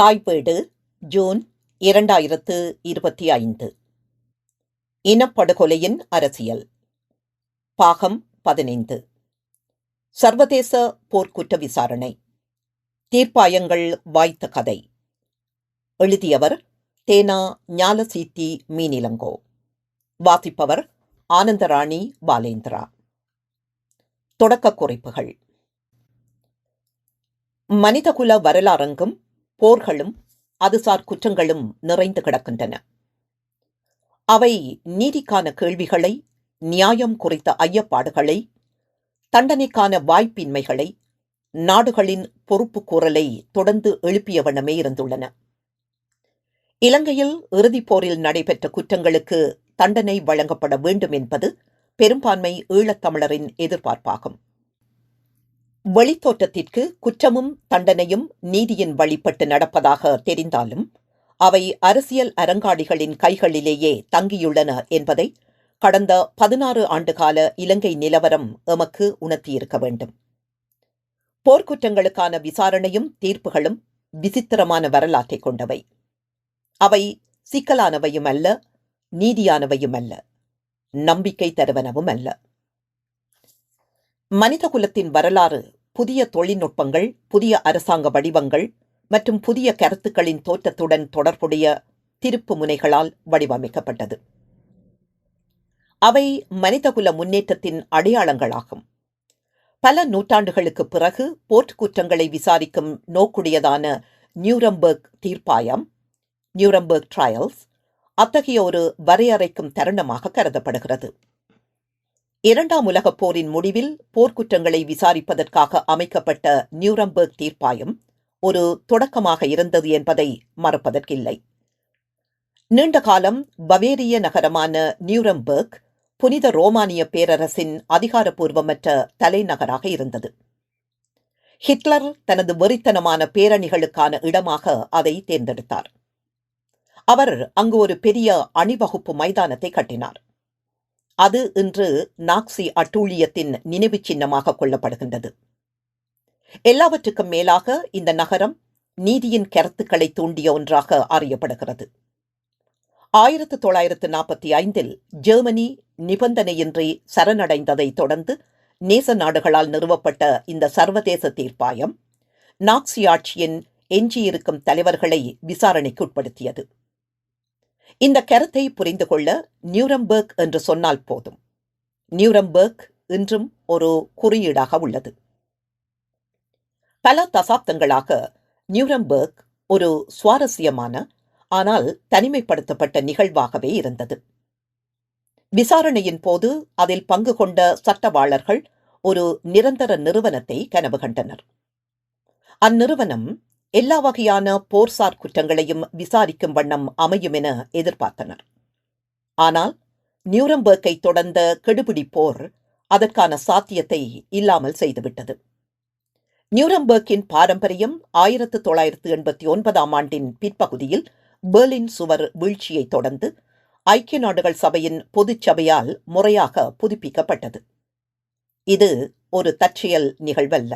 தாய்பேடு June இரண்டாயிரத்து இருபத்தி ஐந்து. இனப்படுகொலையின் அரசியல். பாகம் பதினைந்து. சர்வதேச போர்க்குற்ற விசாரணை. தீர்ப்பாயங்கள் வாய்த்த கதை. எழுதியவர் தேனா ஞாலசீத்தி மீனிலங்கோ. வாசிப்பவர் ஆனந்தராணி பாலேந்திரா. தொடக்க குறிப்புகள். மனிதகுல வரலாறெங்கும் போர்களும் அதுசார் குற்றங்களும் நிறைந்து கிடக்கின்றன. அவை நீதிக்கான கேள்விகளை நியாயம் குறித்த ஐயப்பாடுகளை தண்டனைக்கான வாய்ப்பின்மைகளை நாடுகளின் பொறுப்பு கூறலை தொடர்ந்து எழுப்பிய வண்ணமே இருந்துள்ளன. இலங்கையில் இறுதிப் போரில் நடைபெற்ற குற்றங்களுக்கு தண்டனை வழங்கப்பட வேண்டும் என்பது பெரும்பான்மை ஈழத்தமிழரின் எதிர்பார்ப்பாகும். வெளித்தோற்றத்திற்கு குற்றமும் தண்டனையும் நீதியின் வழிபட்டு நடப்பதாக தெரிந்தாலும் அவை அரசியல் அரங்காடிகளின் கைகளிலேயே தங்கியுள்ளன என்பதை கடந்த பதினாறு ஆண்டுகால இலங்கை நிலவரம் எமக்கு உணர்த்தியிருக்க வேண்டும். போர்க்குற்றங்களுக்கான விசாரணையும் தீர்ப்புகளும் விசித்திரமான வரலாற்றை கொண்டவை. அவை சிக்கலானவையும் அல்ல நீதியானவையும் அல்ல நம்பிக்கை தருவனவும் அல்ல. மனிதகுலத்தின் வரலாறு புதிய தொழில்நுட்பங்கள் புதிய அரசாங்க வடிவங்கள் மற்றும் புதிய கருத்துக்களின் தோற்றத்துடன் தொடர்புடைய திருப்பு முனைகளால் வடிவமைக்கப்பட்டது. அவை மனிதகுல முன்னேற்றத்தின் அடையாளங்களாகும். பல நூற்றாண்டுகளுக்கு பிறகு போர்ட் குற்றங்களை விசாரிக்கும் நோக்குடையதான நியூரம்பர்க் தீர்ப்பாயம் நியூரம்பர்க் ட்ரையல்ஸ் அத்தகைய ஒரு வரையறைக்கும் தருணமாக கருதப்படுகிறது. இரண்டாம் உலகப் போரின் முடிவில் போர்க்குற்றங்களை விசாரிப்பதற்காக அமைக்கப்பட்ட நியூரம்பர்க் தீர்ப்பாயம் ஒரு தொடக்கமாக இருந்தது என்பதை மறப்பதற்கில்லை. நீண்ட காலம் பவேரிய நகரமான நியூரம்பர்க் புனித ரோமானிய பேரரசின் அதிகாரப்பூர்வமற்ற தலைநகராக இருந்தது. ஹிட்லர் தனது வெறித்தனமான பேரணிகளுக்கான இடமாக அதை தேர்ந்தெடுத்தார். அவர் அங்கு ஒரு பெரிய அணிவகுப்பு மைதானத்தை கட்டினார். அது இன்று நாக்சி அட்டூழியத்தின் நினைவு சின்னமாக கொள்ளப்படுகின்றது. எல்லாவற்றுக்கும் மேலாக இந்த நகரம் நீதியின் கருத்துக்களை தூண்டிய ஒன்றாக அறியப்படுகிறது. ஆயிரத்து தொள்ளாயிரத்து நாற்பத்தி ஐந்தில் ஜெர்மனி நிபந்தனையின்றி சரணடைந்ததை தொடர்ந்து நேச நாடுகளால் நிறுவப்பட்ட இந்த சர்வதேச தீர்ப்பாயம் நாக்சி ஆட்சியின் எஞ்சியிருக்கும் தலைவர்களை விசாரணைக்கு உட்படுத்தியது. இந்த கருத்தை புரிந்து கொள்ள நியூரம்பர்க் என்று சொன்னால் போதும். நியூரம்பர்க் இன்றும் ஒரு குறியீடாக உள்ளது. பல தசாப்தங்களாக நியூரம்பர்க் ஒரு சுவாரஸ்யமான ஆனால் தனிமைப்படுத்தப்பட்ட நிகழ்வாகவே இருந்தது. விசாரணையின் போது அதில் பங்கு கொண்ட சட்டவாளர்கள் ஒரு நிரந்தர நிறுவனத்தை கனவு கண்டனர் அந்நிறுவனம் எல்லா வகையான போர்சார் குற்றங்களையும் விசாரிக்கும் வண்ணம் அமையும் என எதிர்பார்த்தனர். ஆனால் நியூரம்பர்க்கை தொடர்ந்த கெடுபிடி போர் அதற்கான சாத்தியத்தை இல்லாமல் செய்துவிட்டது. நியூரம்பர்க்கின் பாரம்பரியம் ஆயிரத்து தொள்ளாயிரத்து எண்பத்தி ஒன்பதாம் ஆண்டின் பிற்பகுதியில் பெர்லின் சுவர் வீழ்ச்சியை தொடர்ந்து ஐக்கிய நாடுகள் சபையின் பொதுச் சபையால் முறையாக புதுப்பிக்கப்பட்டது. இது ஒரு தற்செயல் நிகழ்வல்ல.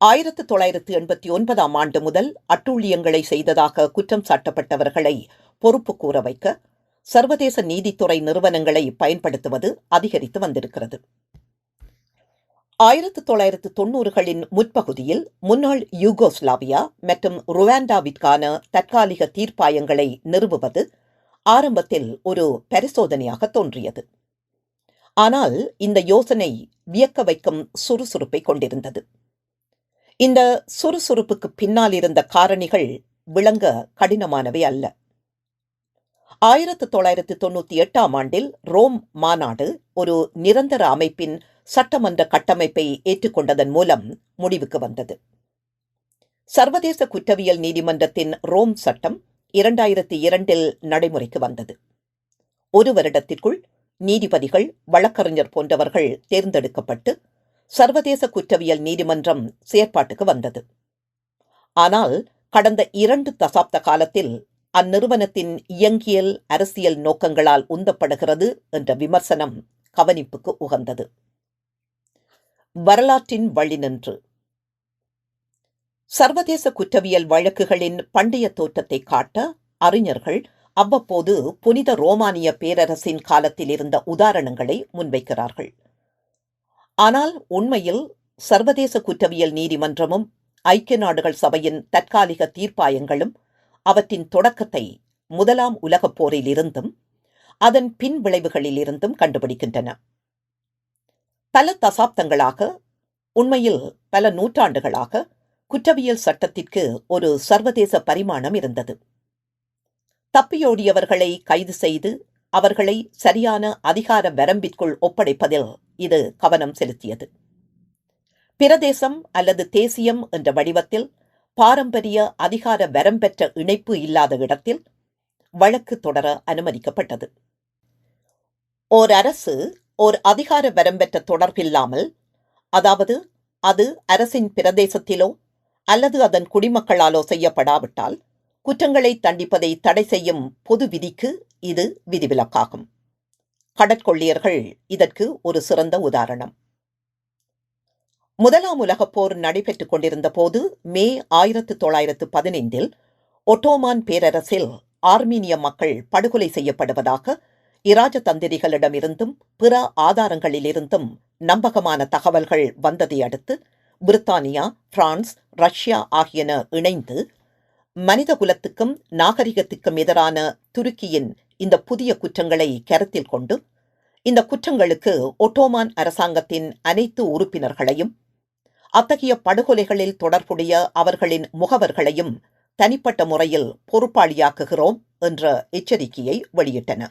ஆயிரத்து தொள்ளாயிரத்து எண்பத்தி ஒன்பதாம் ஆண்டு முதல் அட்டூழியங்களை செய்ததாக குற்றம் சாட்டப்பட்டவர்களை பொறுப்பு கூற வைக்க சர்வதேச நீதித்துறை நிறுவனங்களை பயன்படுத்துவது அதிகரித்து வந்திருக்கிறது. ஆயிரத்து தொள்ளாயிரத்து தொன்னூறுகளின் முற்பகுதியில் முன்னாள் யூகோஸ்லாவியா மற்றும் ருவாண்டாவிற்கான தற்காலிக தீர்ப்பாயங்களை நிறுவுவது ஆரம்பத்தில் ஒரு பரிசோதனையாக தோன்றியது. ஆனால் இந்த யோசனை வியக்க வைக்கும் சுறுசுறுப்பை கொண்டிருந்தது. இந்த சுறுசுறுப்புக்கு பின்னால் இருந்த காரணிகள் விளங்க கடினமானவை அல்ல. ஆயிரத்து தொள்ளாயிரத்து தொண்ணூத்தி எட்டாம் ஆண்டில் ரோம் மாநாடு ஒரு நிரந்தர அமைப்பின் சட்டமன்ற கட்டமைப்பை ஏற்றுக்கொண்டதன் மூலம் முடிவுக்கு வந்தது. சர்வதேச குற்றவியல் நீதிமன்றத்தின் ரோம் சட்டம் இரண்டாயிரத்தி இரண்டில் நடைமுறைக்கு வந்தது. ஒரு வருடத்திற்குள் நீதிபதிகள் வழக்கறிஞர் போன்றவர்கள் தேர்ந்தெடுக்கப்பட்டு சர்வதேச குற்றவியல் நீதிமன்றம் செயற்பாட்டுக்கு வந்தது. ஆனால் கடந்த இரண்டு தசாப்த காலத்தில் அந்நிறுவனத்தின் இயங்கியல் அரசியல் நோக்கங்களால் உந்தப்படுகிறது என்ற விமர்சனம் கவனிப்புக்கு உகந்தது. வரலாற்றின் வழி நின்று. சர்வதேச குற்றவியல் வழக்குகளின் பண்டைய தோற்றத்தை காட்ட அறிஞர்கள் அவ்வப்போது புனித ரோமானிய பேரரசின் காலத்தில் இருந்த உதாரணங்களை முன்வைக்கிறார்கள். ஆனால் உண்மையில் சர்வதேச குற்றவியல் நீதிமன்றமும் ஐக்கிய நாடுகள் சபையின் தற்காலிக தீர்ப்பாயங்களும் அவற்றின் தொடக்கத்தை முதலாம் உலகப் போரிலிருந்தும் அதன் பின் விளைவுகளிலிருந்தும் கண்டுபிடிக்கின்றன. பல தசாப்தங்களாக உண்மையில் பல நூற்றாண்டுகளாக குற்றவியல் சட்டத்திற்கு ஒரு சர்வதேச பரிமாணம் இருந்தது. தப்பியோடியவர்களை கைது செய்து அவர்களை சரியான அதிகார வரம்பிற்குள் ஒப்படைப்பதில் இது கவனம் செலுத்தியது. பிரதேசம் அல்லது தேசியம் என்ற வடிவத்தில் பாரம்பரிய அதிகார வரம்பெற்ற இணைப்பு இல்லாத இடத்தில் வழக்கு தொடர அனுமதிக்கப்பட்டது. ஓர் அரசு ஓர் அதிகார வரம்பெற்ற தொடர்பில்லாமல் அதாவது அது அரசின் பிரதேசத்திலோ அல்லது அதன் குடிமக்களாலோ செய்யப்படாவிட்டால் குற்றங்களை தண்டிப்பதை தடை செய்யும் பொது விதிக்கு இது விதிவிலக்காகும். கடற்கொள்ளியர்கள். இதற்கு ஒரு சிறந்த உதாரணம். முதலாம் உலகப் போர் நடைபெற்றுக் கொண்டிருந்த போது மே ஆயிரத்து தொள்ளாயிரத்து பதினைந்தில் ஒட்டோமான் பேரரசில் ஆர்மீனிய மக்கள் படுகொலை செய்யப்படுவதாக இராஜதந்திரிகளிடமிருந்தும் பிற ஆதாரங்களிலிருந்தும் நம்பகமான தகவல்கள் வந்ததை அடுத்து பிரித்தானியா பிரான்ஸ் ரஷ்யா ஆகியன இணைந்து மனித குலத்துக்கும் நாகரிகத்துக்கும் எதிரான துருக்கியின் இந்த புதிய குற்றங்களை கருத்தில் கொண்டு இந்த குற்றங்களுக்கு ஒட்டோமான் அரசாங்கத்தின் அனைத்து உறுப்பினர்களையும் அத்தகைய படுகொலைகளில் தொடர்புடைய அவர்களின் முகவர்களையும் தனிப்பட்ட முறையில் பொறுப்பாளியாக்குகிறோம் என்ற எச்சரிக்கையை வெளியிட்டன.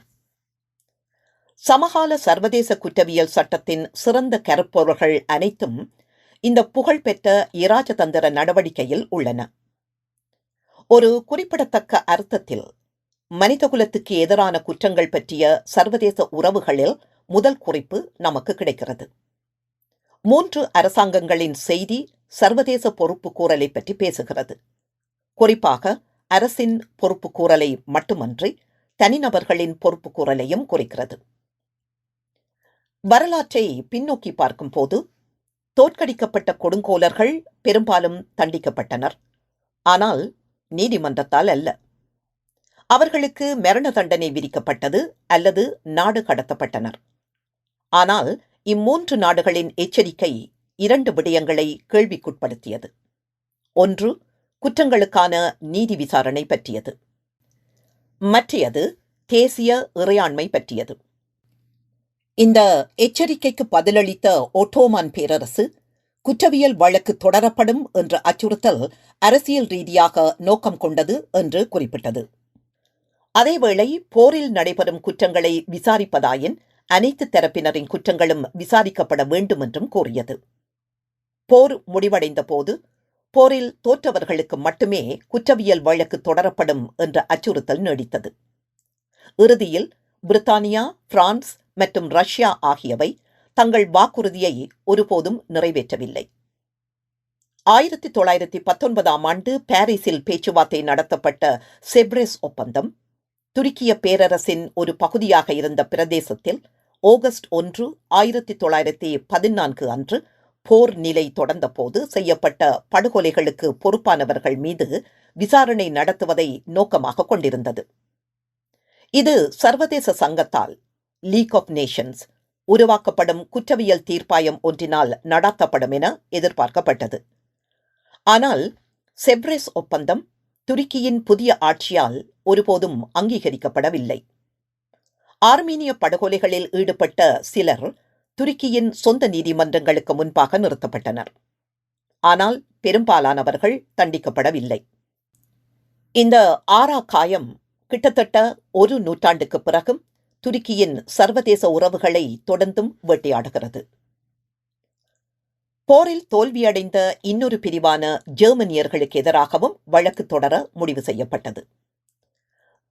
சமகால சர்வதேச குற்றவியல் சட்டத்தின் சிறந்த கருப்பொருள்கள் அனைத்தும் இந்த புகழ்பெற்ற இராஜதந்திர நடவடிக்கையில் உள்ளன. ஒரு குறிப்பிடத்தக்க அர்த்தத்தில் மனிதகுலத்துக்கு எதிரான குற்றங்கள் பற்றிய சர்வதேச உறவுகளில் முதல் குறிப்பு நமக்கு கிடைக்கிறது. மூன்று அரசாங்கங்களின் செய்தி சர்வதேச பொறுப்பு கூறலை பற்றி பேசுகிறது. குறிப்பாக அரசின் பொறுப்பு கூறலை மட்டுமன்றி தனிநபர்களின் பொறுப்பு கூறலையும் குறிக்கிறது. வரலாற்றை பின்னோக்கி பார்க்கும் போது தோற்கடிக்கப்பட்ட கொடுங்கோலர்கள் பெரும்பாலும் தண்டிக்கப்பட்டனர். ஆனால் நீதிமன்றத்தால் அல்ல. அவர்களுக்கு மரண தண்டனை விதிக்கப்பட்டது அல்லது நாடு கடத்தப்பட்டனர். ஆனால் இம்மூன்று நாடுகளின் எச்சரிக்கை இரண்டு விடயங்களை கேள்விக்குட்படுத்தியது. ஒன்று குற்றங்களுக்கான நீதி விசாரணை பற்றியது. மற்றையது தேசிய இறையாண்மை பற்றியது. இந்த எச்சரிக்கைக்கு பதிலளித்த ஒட்டோமான் பேரரசு குற்றவியல் வழக்கு தொடரப்படும் என்ற அச்சுறுத்தல் அரசியல் ரீதியாக நோக்கம் கொண்டது என்று குறிப்பிட்டது. அதேவேளை போரில் நடைபெறும் குற்றங்களை விசாரிப்பதாயின் அனைத்து தரப்பினரின் குற்றங்களும் விசாரிக்கப்பட வேண்டும் என்றும் கூறியது. போர் முடிவடைந்த போது போரில் தோற்றவர்களுக்கு மட்டுமே குற்றவியல் வழக்கு தொடரப்படும் என்ற அச்சுறுத்தல் நீடித்தது. இறுதியில் பிரித்தானியா பிரான்ஸ் மற்றும் ரஷ்யா ஆகியவை தங்கள் வாக்குறுதியை ஒருபோதும் நிறைவேற்றவில்லை. ஆயிரத்தி தொள்ளாயிரத்தி பத்தொன்பதாம் ஆண்டு பாரிஸில் பேச்சுவார்த்தை நடத்தப்பட்ட செப்ரெஸ் ஒப்பந்தம் துருக்கிய பேரரசின் ஒரு பகுதியாக இருந்த பிரதேசத்தில் ஆகஸ்ட் ஒன்று ஆயிரத்தி தொள்ளாயிரத்தி பதினான்கு அன்று போர் நிலை தொடர்ந்தபோது செய்யப்பட்ட படுகொலைகளுக்கு பொறுப்பானவர்கள் மீது விசாரணை நடத்துவதை நோக்கமாக கொண்டிருந்தது. இது சர்வதேச சங்கத்தால் லீக் ஆஃப் நேஷன்ஸ் உருவாக்கப்படும் குற்றவியல் தீர்ப்பாயம் ஒன்றினால் நடாத்தப்படும் என எதிர்பார்க்கப்பட்டது. ஆனால் செப்ரெஸ் ஒப்பந்தம் துருக்கியின் புதிய ஆட்சியால் ஒருபோதும் அங்கீகரிக்கப்படவில்லை. ஆர்மீனிய படுகொலைகளில் ஈடுபட்ட சிலர் துருக்கியின் சொந்த நீதிமன்றங்களுக்கு முன்பாக நிறுத்தப்பட்டனர். ஆனால் பெரும்பாலானவர்கள் தண்டிக்கப்படவில்லை. இந்த ஆறா காயம் கிட்டத்தட்ட ஒரு நூற்றாண்டுக்கு பிறகும் துருக்கியின் சர்வதேச உறவுகளை தொடர்ந்தும் வேட்டையாடுகிறது. போரில் தோல்வியடைந்த இன்னொரு பிரிவான ஜெர்மனியர்களுக்கு எதிராகவும் வழக்கு தொடர முடிவு செய்யப்பட்டது.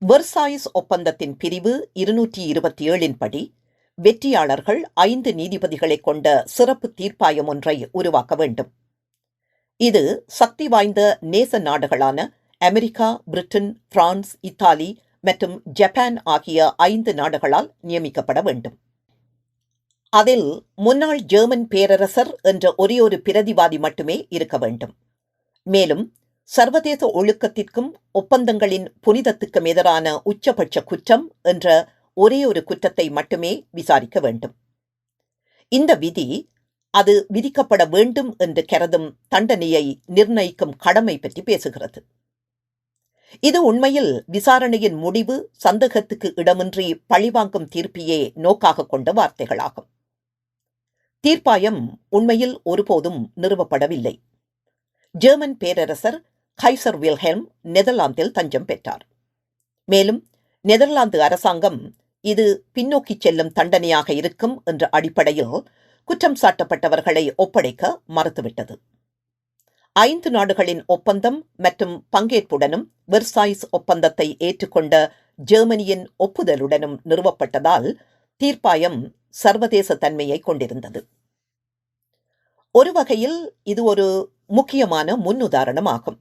வெர்சாயிஸ் ஒப்பந்தத்தின் பிரிவு இருநூற்றி இருபத்தி ஏழின் படி வெற்றியாளர்கள் ஐந்து நீதிபதிகளை கொண்ட சிறப்பு தீர்ப்பாயம் ஒன்றை உருவாக்க வேண்டும். இது சக்தி வாய்ந்த நேச நாடுகளான அமெரிக்கா பிரிட்டன் பிரான்ஸ் இத்தாலி மற்றும் ஜப்பான் ஆகிய ஐந்து நாடுகளால் நியமிக்கப்பட வேண்டும். அதில் முன்னாள் ஜெர்மன் பேரரசர் என்ற ஒரே ஒரு பிரதிவாதி மட்டுமே இருக்க வேண்டும். மேலும் சர்வதேச ஒழுக்கத்திற்கும் ஒப்பந்தங்களின் புனிதத்துக்கும் எதிரான உச்சபட்ச குற்றம் என்ற ஒரே ஒரு குற்றத்தை மட்டுமே விசாரிக்க வேண்டும். இந்த விதி அது விதிக்கப்பட வேண்டும் என்று கருதும் தண்டனையை நிர்ணயிக்கும் கடமை பற்றி பேசுகிறது. இது உண்மையில் விசாரணையின் முடிவு சந்தேகத்துக்கு இடமின்றி பழிவாங்கும் தீர்ப்பையே நோக்காக கொண்ட வார்த்தைகளாகும். தீர்ப்பாயம் உண்மையில் ஒருபோதும் நிறுவப்படவில்லை. ஜெர்மன் பேரரசர் கைசர் வில்ஹெல்ம் நெதர்லாந்தில் தஞ்சம் பெற்றார். மேலும் நெதர்லாந்து அரசாங்கம் இது பின்னோக்கி செல்லும் தண்டனையாக இருக்கும் என்ற அடிப்படையில் குற்றம் சாட்டப்பட்டவர்களை ஒப்படைக்க மறுத்துவிட்டது. ஐந்து நாடுகளின் ஒப்பந்தம் மற்றும் பங்கேற்புடனும் வெர்சாய்ஸ் ஒப்பந்தத்தை ஏற்றுக்கொண்ட ஜெர்மனியின் ஒப்புதலுடனும் நிறுவப்பட்டதால் தீர்ப்பாயம் சர்வதேச தன்மையை கொண்டிருந்தது. ஒரு வகையில் இது ஒரு முக்கியமான முன்னுதாரணமாகும்.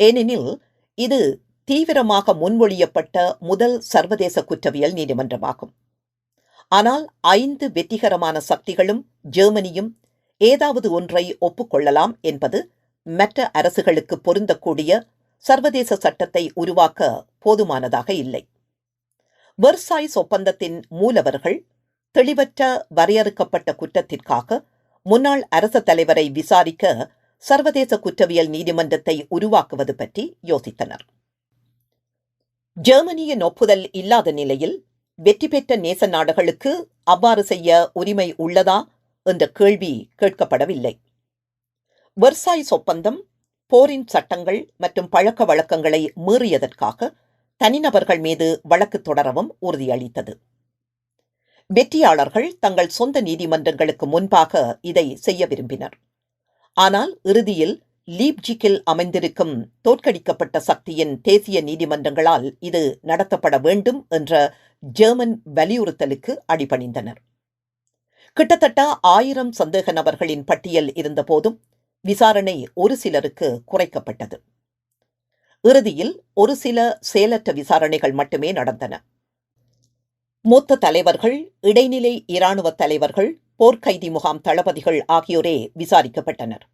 ஏனெனில் இது தீவிரமாக முன்மொழியப்பட்ட முதல் சர்வதேச குற்றவியல் நீதிமன்றமாகும். ஆனால் ஐந்து வெற்றிகரமான சக்திகளும் ஜெர்மனியும் ஏதாவது ஒன்றை ஒப்புக்கொள்ளலாம் என்பது மற்ற அரசுகளுக்கு பொருந்தக்கூடிய சர்வதேச சட்டத்தை உருவாக்க போதுமானதாக இல்லை. வெர்சாய்ஸ் ஒப்பந்தத்தின் மூலவர்கள் தெளிவற்ற வரையறுக்கப்பட்ட குற்றத்திற்காக முன்னாள் அரச தலைவரை விசாரிக்க சர்வதேச குற்றவியல் நீதிமன்றத்தை உருவாக்குவது பற்றி யோசித்தனர். ஜெர்மனியின் ஒப்புதல் இல்லாத நிலையில் வெற்றி பெற்ற நேச நாடுகளுக்கு அவ்வாறு செய்ய உரிமை உள்ளதா என்ற கேள்வி கேட்கப்படவில்லை. வெர்சாய்ஸ் ஒப்பந்தம் போரின் சட்டங்கள் மற்றும் பழக்க வழக்கங்களை மீறியதற்காக தனிநபர்கள் மீது வழக்கு தொடரவும் உறுதியளித்தது. வெற்றியாளர்கள் தங்கள் சொந்த நீதிமன்றங்களுக்கு முன்பாக இதை செய்ய விரும்பினர். ஆனால் இறுதியில் லீப்ஜிக்கில் அமைந்திருக்கும் தோற்கடிக்கப்பட்ட சக்தியின் தேசிய நீதிமன்றங்களால் இது நடத்தப்பட வேண்டும் என்ற ஜெர்மன் வலியுறுத்தலுக்கு அடிபணிந்தனர். கிட்டத்தட்ட ஆயிரம் சந்தேக நபர்களின் பட்டியல் இருந்தபோதும் விசாரணை ஒரு சிலருக்கு குறைக்கப்பட்டது. இறுதியில் ஒரு சில செயலற்ற விசாரணைகள் மட்டுமே நடந்தன. மூத்த தலைவர்கள் இடைநிலை இராணுவ தலைவர்கள் போர்க்கைதி முகாம் தளபதிகள் ஆகியோரே விசாரிக்கப்பட்டனர்.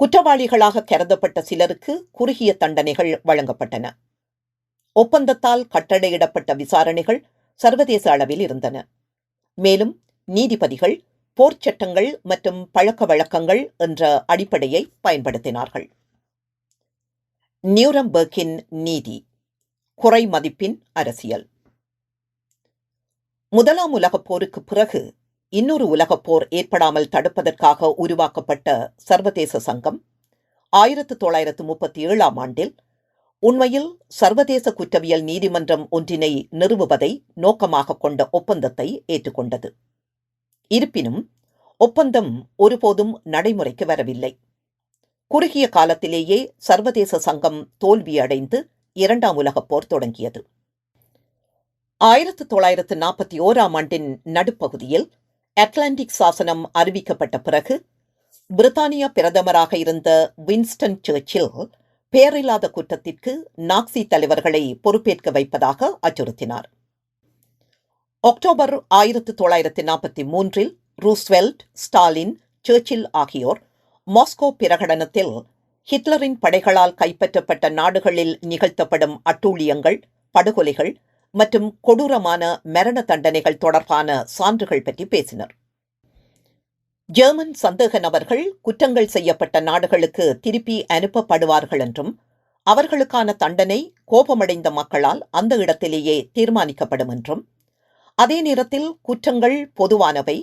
குற்றவாளிகளாக கருதப்பட்ட சிலருக்கு குறுகிய தண்டனைகள் வழங்கப்பட்டன. ஒப்பந்தத்தால் கட்டளையிடப்பட்ட விசாரணைகள் சர்வதேச அளவில் இருந்தன. மேலும் நீதிபதிகள் போர்ச்சட்டங்கள் மற்றும் பழக்க வழக்கங்கள் என்ற அடிப்படையை பயன்படுத்தினார்கள். நியூரம்பர்கின் நீதி குறை மதிப்பின் அரசியல். முதலாம் உலகப் போருக்கு பிறகு இன்னொரு உலகப் போர் ஏற்படாமல் தடுப்பதற்காக உருவாக்கப்பட்ட சர்வதேச சங்கம் ஆயிரத்து தொள்ளாயிரத்து முப்பத்தி ஏழாம் ஆண்டில் உண்மையில் சர்வதேச குற்றவியல் நீதிமன்றம் ஒன்றினை நிறுவுவதை நோக்கமாக கொண்ட ஒப்பந்தத்தை ஏற்றுக்கொண்டது. இருப்பினும் ஒப்பந்தம் ஒருபோதும் நடைமுறைக்கு வரவில்லை. குறுகிய காலத்திலேயே சர்வதேச சங்கம் தோல்வியடைந்து இரண்டாம் உலகப் போர் தொடங்கியது. ஆயிரத்து தொள்ளாயிரத்து நாற்பத்தி ஓராம் ஆண்டின் நடுப்பகுதியில் அட்லாண்டிக் சாசனம் அறிவிக்கப்பட்ட பிறகு பிரித்தானிய பிரதமராக இருந்த வின்ஸ்டன் சர்ச்சில் பெயரில்லாத குற்றத்திற்கு நாக்சி தலைவர்களை பொறுப்பேற்க வைப்பதாக அச்சுறுத்தினார். அக்டோபர் ஆயிரத்து தொள்ளாயிரத்து நாற்பத்தி மூன்றில் ரூஸ்வெல்ட் ஸ்டாலின் சர்ச்சில் ஆகியோர் மாஸ்கோ பிரகடனத்தில் ஹிட்லரின் படைகளால் கைப்பற்றப்பட்ட நாடுகளில் நிகழ்த்தப்படும் அட்டூழியங்கள் படுகொலைகள் மற்றும் கொடூரமான மரண தண்டனைகள் தொடர்பான சான்றுகள் பற்றி பேசினர். ஜெர்மன் சந்தேக நபர்கள் குற்றங்கள் செய்யப்பட்ட நாடுகளுக்கு திருப்பி அனுப்பப்படுவார்கள் என்றும் அவர்களுக்கான தண்டனை கோபமடைந்த மக்களால் அந்த இடத்திலேயே தீர்மானிக்கப்படும் என்றும் அதே நேரத்தில் குற்றங்கள் பொதுவானவை.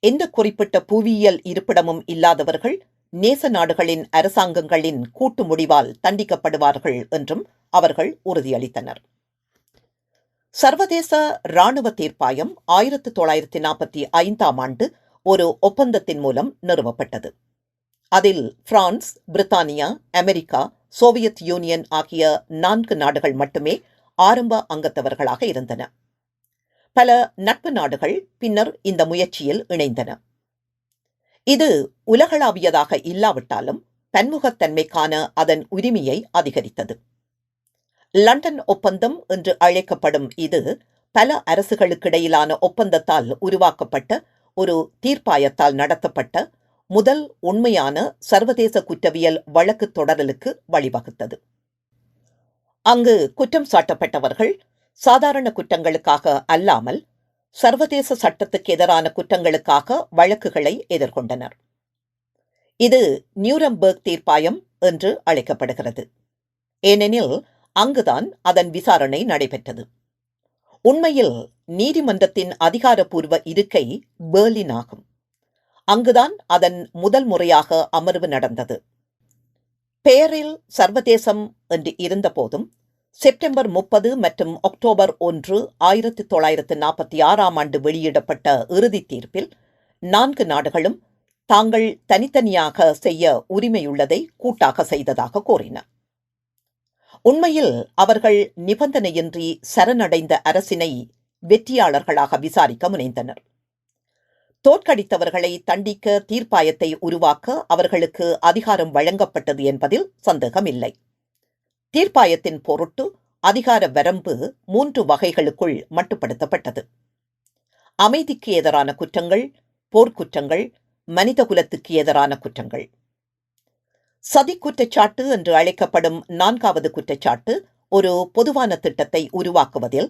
எந்த குறிப்பிட்ட புவியியல் இருப்பிடமும் இல்லாதவர்கள் நேச நாடுகளின் அரசாங்கங்களின் கூட்டு முடிவால் தண்டிக்கப்படுவார்கள் என்றும் அவர்கள் உறுதியளித்தனர். சர்வதேச இராணுவ தீர்ப்பாயம் ஆயிரத்து தொள்ளாயிரத்தி நாற்பத்தி ஐந்தாம் ஆண்டு ஒரு ஒப்பந்தத்தின் மூலம் நிறுவப்பட்டது. அதில் பிரான்ஸ் பிரித்தானியா அமெரிக்கா சோவியத் யூனியன் ஆகிய நான்கு நாடுகள் மட்டுமே ஆரம்ப அங்கத்தவர்களாக இருந்தன. பல நட்பு நாடுகள் பின்னர் இந்த முயற்சியில் இணைந்தன. இது உலகளாவியதாக இல்லாவிட்டாலும் பன்முகத்தன்மைக்கான அதன் உரிமையை அதிகரித்தது. லண்டன் ஒப்பந்தம் என்று அழைக்கப்படும் இது பல அரசுகளுக்கிடையிலான ஒப்பந்தத்தால் உருவாக்கப்பட்ட ஒரு தீர்ப்பாயத்தால் நடத்தப்பட்ட முதல் உண்மையான சர்வதேச குற்றவியல் வழக்கு தொடரலுக்கு வழிவகுத்தது. அங்கு குற்றம் சாட்டப்பட்டவர்கள் சாதாரண குற்றங்களுக்காக அல்லாமல் சர்வதேச சட்டத்துக்கு எதிரான குற்றங்களுக்காக வழக்குகளை எதிர்கொண்டனர். இது நியூரம்பர்க் தீர்ப்பாயம் என்று அழைக்கப்படுகிறது. ஏனெனில் அங்குதான் அதன் விசாரணை நடைபெற்றது. உண்மையில் நீதிமன்றத்தின் அதிகாரப்பூர்வ இருக்கை பெர்லின் ஆகும். அங்குதான் அதன் முதல் முறையாக அமர்வு நடந்தது. பெயரில் சர்வதேசம் என்று இருந்தபோதும் செப்டம்பர் முப்பது மற்றும் அக்டோபர் ஒன்று ஆயிரத்தி தொள்ளாயிரத்து நாற்பத்தி ஆறாம் ஆண்டு வெளியிடப்பட்ட இறுதி தீர்ப்பில் நான்கு நாடுகளும் தாங்கள் தனித்தனியாக செய்ய உரிமையுள்ளதை கூட்டாக செய்ததாக கூறின. உண்மையில் அவர்கள் நிபந்தனையின்றி சரணடைந்த அரசினை வெற்றியாளர்களாக விசாரிக்க முனைந்தனர். தோற்கடித்தவர்களை தண்டிக்க தீர்ப்பாயத்தை உருவாக்க அவர்களுக்கு அதிகாரம் வழங்கப்பட்டது என்பதில் சந்தேகமில்லை. தீர்ப்பாயத்தின் பொருட்டு அதிகார வரம்பு மூன்று வகைகளுக்குள் மட்டுப்படுத்தப்பட்டது. அமைதிக்கு எதிரான குற்றங்கள் போர்க்குற்றங்கள் மனிதகுலத்துக்கு எதிரான குற்றங்கள். சதி குற்றச்சாட்டு என்று அழைக்கப்படும் நான்காவது குற்றச்சாட்டு ஒரு பொதுவான திட்டத்தை உருவாக்குவதில்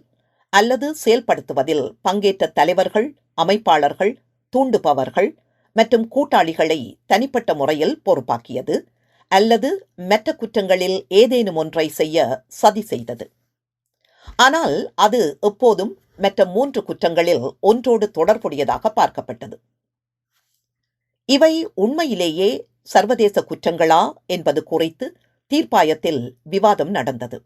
அல்லது செயல்படுத்துவதில் பங்கேற்ற தலைவர்கள் அமைப்பாளர்கள் தூண்டுபவர்கள் மற்றும் கூட்டாளிகளை தனிப்பட்ட முறையில் பொறுப்பாக்கியது அல்லது மற்ற குற்றங்களில் ஏதேனும் ஒன்றை செய்ய சதி செய்தது. ஆனால் அது எப்போதும் மற்ற மூன்று குற்றங்களில் ஒன்றோடு தொடர்புடையதாக பார்க்கப்பட்டது. இவை உண்மையிலேயே சர்வதேச குற்றங்களா என்பது குறித்து தீர்ப்பாயத்தில் விவாதம் நடந்தது.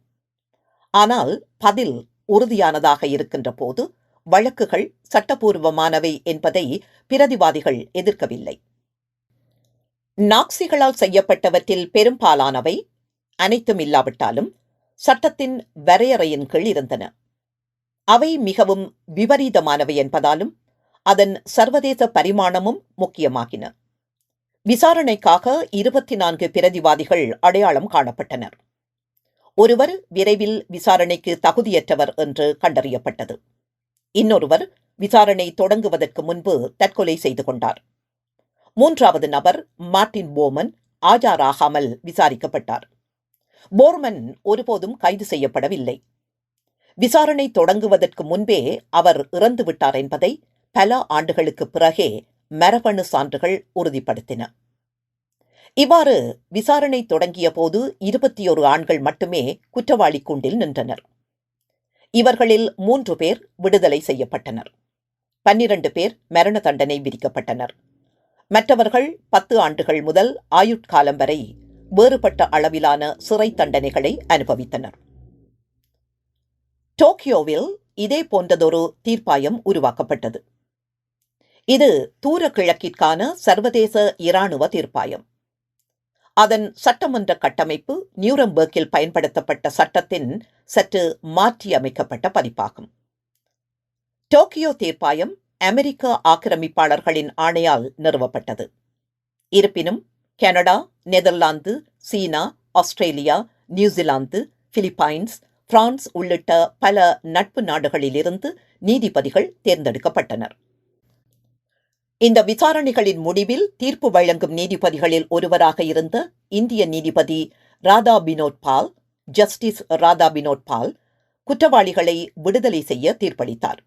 ஆனால் பதில் உறுதியானதாக இருக்கின்ற போது வழக்குகள் சட்டபூர்வமானவை என்பதை பிரதிவாதிகள் எதிர்க்கவில்லை. நாக்சிகளால் செய்யப்பட்டவற்றில் பெரும்பாலானவை அனைத்தும் இல்லாவிட்டாலும் சட்டத்தின் வரையறையின் கீழ் இருந்தன. அவை மிகவும் விபரீதமானவை என்பதாலும் அதன் சர்வதேச பரிமாணமும் முக்கியமாகின. விசாரணைக்காக இருபத்தி நான்கு பிரதிவாதிகள் அடையாளம் காணப்பட்டனர். ஒருவர் விரைவில் விசாரணைக்கு தகுதியற்றவர் என்று கண்டறியப்பட்டது. இன்னொருவர் விசாரணை தொடங்குவதற்கு முன்பு தற்கொலை செய்து கொண்டார். மூன்றாவது நபர் மார்டின் போமன் ஆஜராகாமல் விசாரிக்கப்பட்டார். போர்மன் ஒருபோதும் கைது செய்யப்படவில்லை. விசாரணை தொடங்குவதற்கு முன்பே அவர் இறந்துவிட்டார் என்பதை பல ஆண்டுகளுக்கு பிறகே மரபணு சான்றுகள் உறுதிப்படுத்தின. இவ்வாறு விசாரணை தொடங்கிய போது இருபத்தி ஒரு ஆண்கள் மட்டுமே குற்றவாளி கூண்டில் நின்றனர். இவர்களில் மூன்று பேர் விடுதலை செய்யப்பட்டனர். பன்னிரண்டு பேர் மரண தண்டனை விதிக்கப்பட்டனர். மற்றவர்கள் பத்து ஆண்டுகள் முதல் ஆயுட்காலம் வரை வேறுபட்ட அளவிலான சிறை தண்டனைகளை அனுபவித்தனர். டோக்கியோவில் இதே போன்றதொரு தீர்ப்பாயம் உருவாக்கப்பட்டது. இது தூர கிழக்கிற்கான சர்வதேச இராணுவ தீர்ப்பாயம். அதன் சட்டமன்ற கட்டமைப்பு நியூரம்பர்க்கில் பயன்படுத்தப்பட்ட சட்டத்தின் சற்று மாற்றியமைக்கப்பட்ட பதிப்பாகும். டோக்கியோ தீர்ப்பாயம் அமெரிக்க ஆக்கிரமிப்பாளர்களின் ஆணையால் நிறுவப்பட்டது. இருப்பினும் Canada Netherlands China Australia New Zealand Philippines France உள்ளிட்ட பல நட்பு நாடுகளிலிருந்து நீதிபதிகள் தேர்ந்தெடுக்கப்பட்டனர். இந்த விசாரணைகளின் முடிவில் தீர்ப்பு வழங்கும் நீதிபதிகளில் ஒருவராக இருந்த இந்திய நீதிபதி ராதா பினோத் பால் ஜஸ்டிஸ் ராதா பினோத் பால் குற்றவாளிகளை விடுதலை செய்ய தீர்ப்பளித்தார்.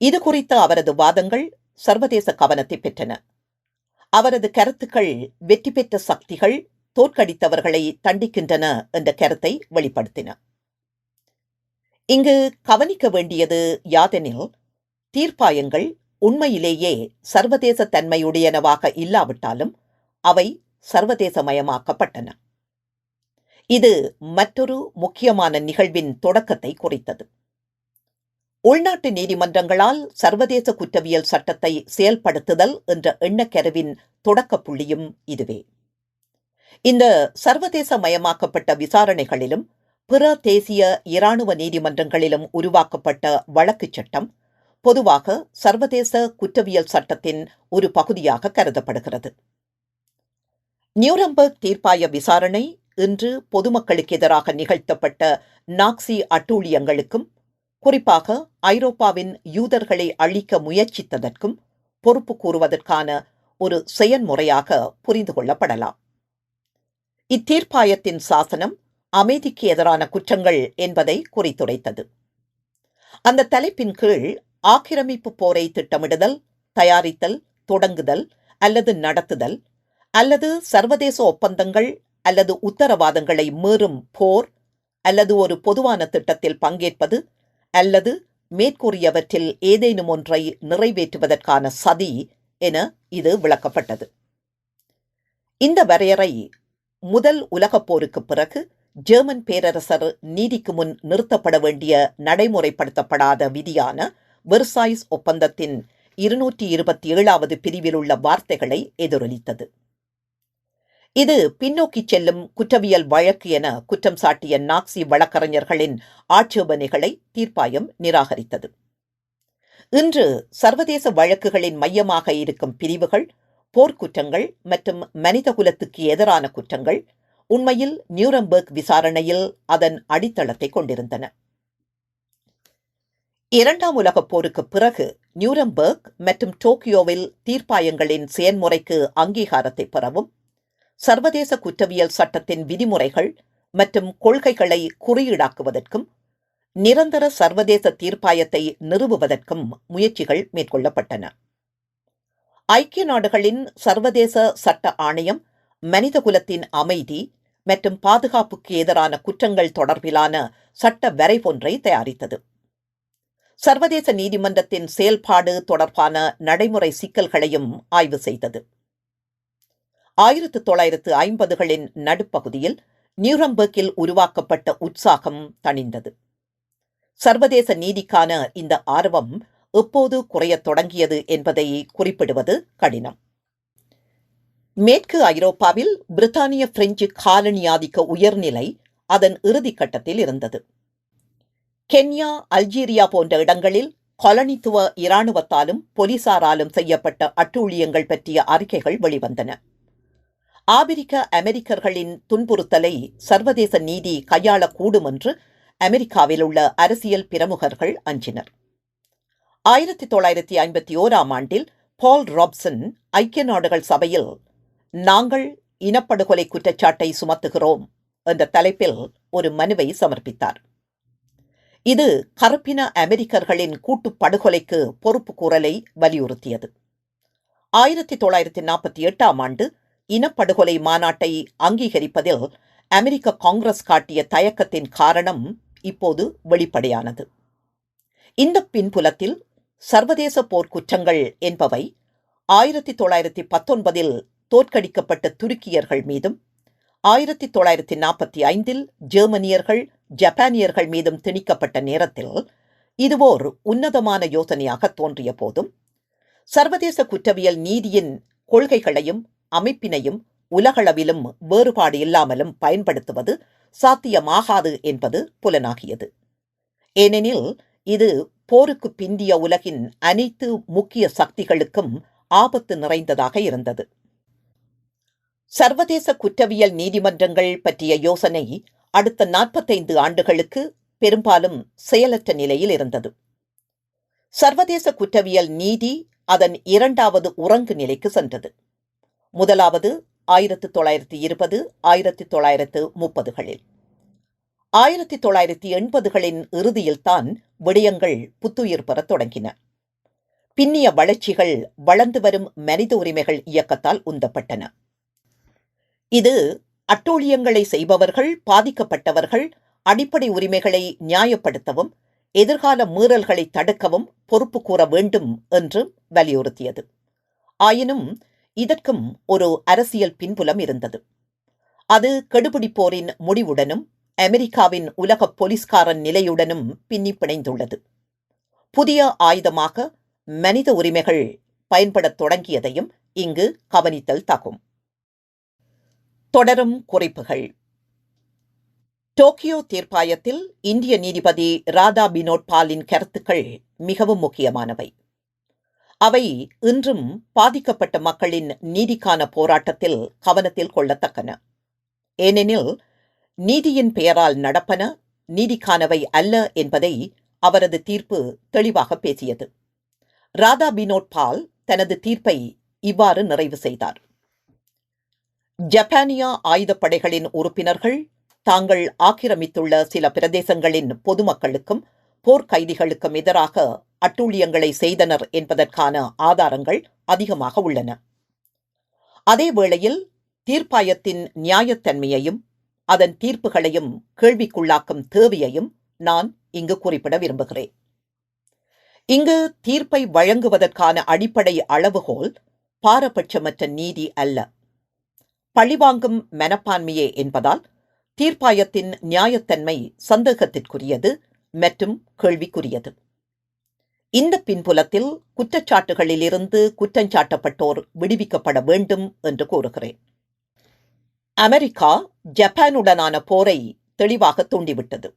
இது குறித்த அவரது வாதங்கள் சர்வதேச கவனத்தை பெற்றன. அவரது கருத்துக்கள் வெற்றி பெற்ற சக்திகள் தோற்கடித்தவர்களை தண்டிக்கின்றன என்ற கருத்தை வெளிப்படுத்தின. இங்கு கவனிக்க வேண்டியது யாதெனில் தீர்ப்பாயங்கள் உண்மையிலேயே சர்வதேச தன்மையுடையனவாக இல்லாவிட்டாலும் அவை சர்வதேசமயமாக்கப்பட்டன. இது மற்றொரு முக்கியமான நிகழ்வின் தொடக்கத்தை குறித்தது. உள்நாட்டு நீதிமன்றங்களால் சர்வதேச குற்றவியல் சட்டத்தை செயல்படுத்துதல் என்ற எண்ணக்கருவின் தொடக்க புள்ளியும் இதுவே. இந்த சர்வதேச மயமாக்கப்பட்ட விசாரணைகளிலும் பிற தேசிய இராணுவ நீதிமன்றங்களிலும் உருவாக்கப்பட்ட வழக்குச் சட்டம் பொதுவாக சர்வதேச குற்றவியல் சட்டத்தின் ஒரு பகுதியாக கருதப்படுகிறது. நியூரம்பர்க் தீர்ப்பாய விசாரணை இன்று பொதுமக்களுக்கு எதிராக நிகழ்த்தப்பட்ட நாக்சி அட்டூழியங்களுக்கும் குறிப்பாக ஐரோப்பாவின் யூதர்களை அழிக்க முயற்சித்ததற்கும் பொறுப்பு கூறுவதற்கான ஒரு செயன்முறையாக புரிந்து கொள்ளப்படலாம். இத்தீர்ப்பாயத்தின் சாசனம் அமைதிக்கு எதிரான குற்றங்கள் என்பதை குறித்துரைத்தது. அந்த தலைப்பின் கீழ் ஆக்கிரமிப்பு போரை திட்டமிடுதல் தயாரித்தல் தொடங்குதல் அல்லது நடத்துதல் அல்லது சர்வதேச ஒப்பந்தங்கள் அல்லது உத்தரவாதங்களை மீறும் போர் அல்லது ஒரு பொதுவான திட்டத்தில் பங்கேற்பது அல்லது மேற்கூறியவற்றில் ஏதேனும் ஒன்றை நிறைவேற்றுவதற்கான சதி என இது விளக்கப்பட்டது. இந்த வரையறை முதல் உலகப் போருக்கு பிறகு ஜெர்மன் பேரரசர் நீதிக்கு முன் நிறுத்தப்பட வேண்டிய நடைமுறைப்படுத்தப்படாத விதியான வெர்சாய்ஸ் ஒப்பந்தத்தின் இருநூற்றி இருபத்தி ஏழாவது பிரிவில் உள்ள வார்த்தைகளை எதிரொலித்தது. இது பின்னோக்கி செல்லும் குற்றவியல் வழக்கு என குற்றம் சாட்டிய நாக்சி வழக்கறிஞர்களின் ஆட்சேபனைகளை தீர்ப்பாயம் நிராகரித்தது. இன்று சர்வதேச வழக்குகளின் மையமாக இருக்கும் பிரிவுகள் போர்க்குற்றங்கள் மற்றும் மனிதகுலத்துக்கு எதிரான குற்றங்கள் உண்மையில் நியூரம்பர்க் விசாரணையில் அதன் அடித்தளத்தை கொண்டிருந்தன. இரண்டாம் உலகப் போருக்கு பிறகு நியூரம்பர்க் மற்றும் டோக்கியோவில் தீர்ப்பாயங்களின் செயன்முறைக்கு அங்கீகாரத்தை பெறவும் சர்வதேச குற்றவியல் சட்டத்தின் விதிமுறைகள் மற்றும் கொள்கைகளை குறியீடாக்குவதற்கும் நிரந்தர சர்வதேச தீர்ப்பாயத்தை நிறுவுவதற்கும் முயற்சிகள் மேற்கொள்ளப்பட்டன. ஐக்கிய நாடுகளின் சர்வதேச சட்ட ஆணையம் மனிதகுலத்தின் அமைதி மற்றும் பாதுகாப்புக்கு எதிரான குற்றங்கள் தொடர்பிலான சட்ட வரைபொன்றை தயாரித்தது. சர்வதேச நீதிமன்றத்தின் செயல்பாடு தொடர்பான நடைமுறை சிக்கல்களையும் ஆய்வு செய்தது. ஆயிரத்து தொள்ளாயிரத்து ஐம்பதுகளின் நடுப்பகுதியில் நியூரம்பர்க்கில் உருவாக்கப்பட்ட உற்சாகம் தணிந்தது. சர்வதேச நீதிக்கான இந்த ஆர்வம் எப்போது குறையத் தொடங்கியது என்பதை குறிப்பிடுவது கடினம். மேற்கு ஐரோப்பாவில் பிரித்தானிய பிரெஞ்சு காலனியாதிக்க உயர்நிலை அதன் இறுதி கட்டத்தில் இருந்தது. கென்யா அல்ஜீரியா போன்ற இடங்களில் கொலனித்துவ இராணுவத்தாலும் போலீசாராலும் செய்யப்பட்ட அட்டூழியங்கள் பற்றிய அறிக்கைகள் வெளிவந்தன. ஆபிரிக்க அமெரிக்கர்களின் துன்புறுத்தலை சர்வதேச நீதி கையாளக்கூடும் என்று அமெரிக்காவில் உள்ள அரசியல் பிரமுகர்கள் அஞ்சினர். ஆயிரத்தி தொள்ளாயிரத்தி ஐம்பத்தி ஓராம் ஆண்டில் பால் ராப்சன் ஐக்கிய நாடுகள் சபையில் நாங்கள் இனப்படுகொலை குற்றச்சாட்டை சுமத்துகிறோம் என்ற தலைப்பில் ஒரு மனுவை சமர்ப்பித்தார். இது கருப்பின அமெரிக்கர்களின் கூட்டுப் படுகொலைக்கு பொறுப்பு கூறலை வலியுறுத்தியது. ஆயிரத்தி தொள்ளாயிரத்தி நாற்பத்தி எட்டாம் ஆண்டு இனப்படுகொலை மாநாட்டை அங்கீகரிப்பதில் அமெரிக்க காங்கிரஸ் காட்டிய தயக்கத்தின் காரணம் இப்போது வெளிப்படையானது. இந்த பின்புலத்தில் சர்வதேச போர்க்குற்றங்கள் என்பவை ஆயிரத்தி தொள்ளாயிரத்தி பத்தொன்பதில் தோற்கடிக்கப்பட்ட துருக்கியர்கள் மீதும் ஆயிரத்தி தொள்ளாயிரத்தி நாற்பத்தி ஐந்தில் ஜெர்மனியர்கள் ஜப்பானியர்கள் மீதும் திணிக்கப்பட்ட நேரத்தில் இதுவோர் உன்னதமான யோசனையாக தோன்றிய போதும் சர்வதேச குற்றவியல் நீதியின் கொள்கைகளையும் அமைப்பினையும் உலகளவிலும் வேறுபாடு இல்லாமலும் பயன்படுத்துவது சாத்தியமாகாது என்பது புலனாகியது. ஏனெனில் இது போருக்கு பிந்திய உலகின் அனைத்து முக்கிய சக்திகளுக்கும் ஆபத்து நிறைந்ததாக இருந்தது. சர்வதேச குற்றவியல் நீதிமன்றங்கள் பற்றிய யோசனை அடுத்த நாற்பத்தைந்து ஆண்டுகளுக்கு பெரும்பாலும் செயலற்ற நிலையில் இருந்தது. சர்வதேச குற்றவியல் நீதி அதன் இரண்டாவது உறங்கு நிலைக்கு சென்றது. முதலாவது ஆயிரத்து தொள்ளாயிரத்தி இருபது ஆயிரத்தி தொள்ளாயிரத்து முப்பதுகளில். ஆயிரத்தி தொள்ளாயிரத்தி எண்பதுகளின் இறுதியில்தான் விடயங்கள் புத்துயிர் பெறத் தொடங்கின. பின்னிய வளர்ச்சிகள் வளர்ந்து வரும் மனித உரிமைகள் இயக்கத்தால் உந்தப்பட்டன. இது அட்டூழியங்களை செய்பவர்கள் பாதிக்கப்பட்டவர்கள் அடிப்படை உரிமைகளை நியாயப்படுத்தவும் எதிர்கால மீறல்களை தடுக்கவும் பொறுப்பு கூற வேண்டும் என்று வலியுறுத்தியது. ஆயினும் இதற்கும் ஒரு அரசியல் பின்புலம் இருந்தது. அது கெடுபிடிப்போரின் முடிவுடனும் அமெரிக்காவின் உலக போலீஸ்காரன் நிலையுடனும் பின்னி பிணைந்துள்ளது புதிய ஆயுதமாக மனித உரிமைகள் பயன்படத் தொடங்கியதையும் இங்கு கவனித்தல் தகும். தொடரும் குறிப்புகள். டோக்கியோ தீர்ப்பாயத்தில் இந்திய நீதிபதி ராதா பினோட் பாலின் கருத்துக்கள் மிகவும் முக்கியமானவை. அவை இன்றும் பாதிக்கப்பட்ட மக்களின் நீதிக்கான போராட்டத்தில் கவனத்தில் கொள்ளத்தக்கன. ஏனெனில் நீதியின் பெயரால் நடப்பன நீதிக்கானவை அல்ல என்பதை அவரது தீர்ப்பு தெளிவாக பேசியது. ராதா பினோட் பால் தனது தீர்ப்பை இவ்வாறு நிறைவு செய்தார். ஜப்பானிய ஆயுதப்படைகளின் உறுப்பினர்கள் தாங்கள் ஆக்கிரமித்துள்ள சில பிரதேசங்களின் பொதுமக்களுக்கும் போர்க்கைதிகளுக்கும் எதிராக அட்டூழியங்களை செய்தனர் என்பதற்கான ஆதாரங்கள் அதிகமாக உள்ளன. அதே வேளையில் தீர்ப்பாயத்தின் நியாயத்தன்மையையும் அதன் தீர்ப்புகளையும் கேள்விக்குள்ளாக்கும் தேவையையும் நான் இங்கு குறிப்பிட விரும்புகிறேன். இங்கு தீர்ப்பை வழங்குவதற்கான அடிப்படை அளவுகோல் பாரபட்சமற்ற நீதி அல்ல. பழிவாங்கும் மனப்பான்மையே என்பதால் தீர்ப்பாயத்தின் நியாயத்தன்மை சந்தேகத்திற்குரியது மற்றும் கேள்விக்குரியது. இந்த பின்புலத்தில் குற்றச்சாட்டுகளிலிருந்து குற்றஞ்சாட்டப்பட்டோர் விடுவிக்கப்பட வேண்டும் என்று கூறுகிறேன். அமெரிக்கா ஜப்பானுடனான போரை தெளிவாக தூண்டிவிட்டது.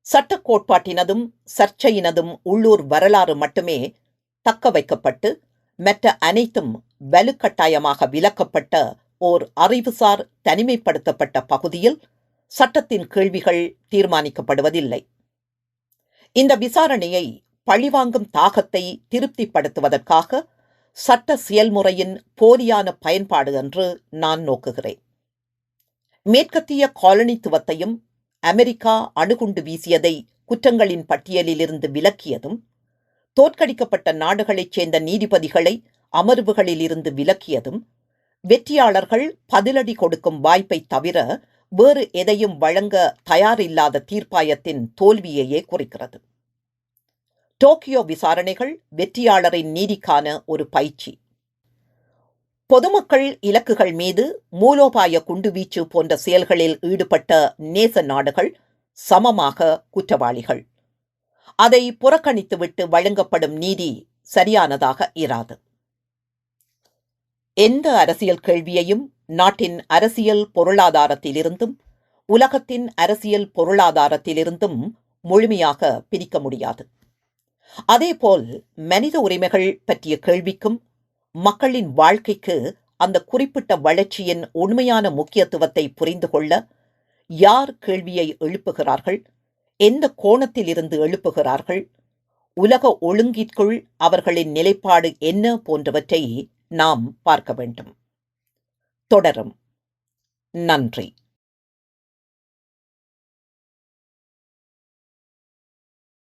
சட்டக் கோட்பாட்டினதும் சர்ச்சையினதும் உள்ளூர் வரலாறு மட்டுமே தக்க வைக்கப்பட்டு மற்ற அனைத்தும் வலுக்கட்டாயமாக விலக்கப்பட்ட ஓர் அறிவுசார் தனிமைப்படுத்தப்பட்ட பகுதியில் சட்டத்தின் கேள்விகள் தீர்மானிக்கப்படுவதில்லை. இந்த விசாரணையை பழிவாங்கும் தாகத்தை திருப்திப்படுத்துவதற்காக சட்ட செயல்முறையின் போலியான பயன்பாடு என்று நான் நோக்குகிறேன். மேற்கத்திய காலனித்துவத்தையும் அமெரிக்கா அணுகுண்டு வீசியதை குற்றங்களின் பட்டியலிலிருந்து விலக்கியதும் தோற்கடிக்கப்பட்ட நாடுகளைச் சேர்ந்த நீதிபதிகளை அமர்வுகளிலிருந்து விலக்கியதும் வெற்றியாளர்கள் பதிலடி கொடுக்கும் வாய்ப்பை தவிர வேறு எதையும் வழங்க தயாரில்லாத தீர்ப்பாயத்தின் தோல்வியையே குறிக்கிறது. டோக்கியோ விசாரணைகள் வெற்றியாளரின் நீதிக்கான ஒரு பயிற்சி. பொதுமக்கள் இலக்குகள் மீது மூலோபாய குண்டுவீச்சு போன்ற செயல்களில் ஈடுபட்ட நேச நாடுகள் சமமாக குற்றவாளிகள். அதை புறக்கணித்துவிட்டு வழங்கப்படும் நீதி சரியானதாக இராது. எந்த அரசியல் கேள்வியையும் நாட்டின் அரசியல் பொருளாதாரத்திலிருந்தும் உலகத்தின் அரசியல் பொருளாதாரத்திலிருந்தும் முழுமையாக பிரிக்க முடியாது. அதேபோல் மனித உரிமைகள் பற்றிய கேள்விக்கும் மக்களின் வாழ்க்கைக்கு அந்த குறிப்பிட்ட வளர்ச்சியின் உண்மையான முக்கியத்துவத்தை புரிந்து கொள்ள யார் கேள்வியை எழுப்புகிறார்கள்? எந்த கோணத்தில் இருந்து எழுப்புகிறார்கள்? உலக ஒழுங்கிற்குள் அவர்களின் நிலைப்பாடு என்ன போன்றவற்றை நாம் பார்க்க வேண்டும். தொடரும். நன்றி.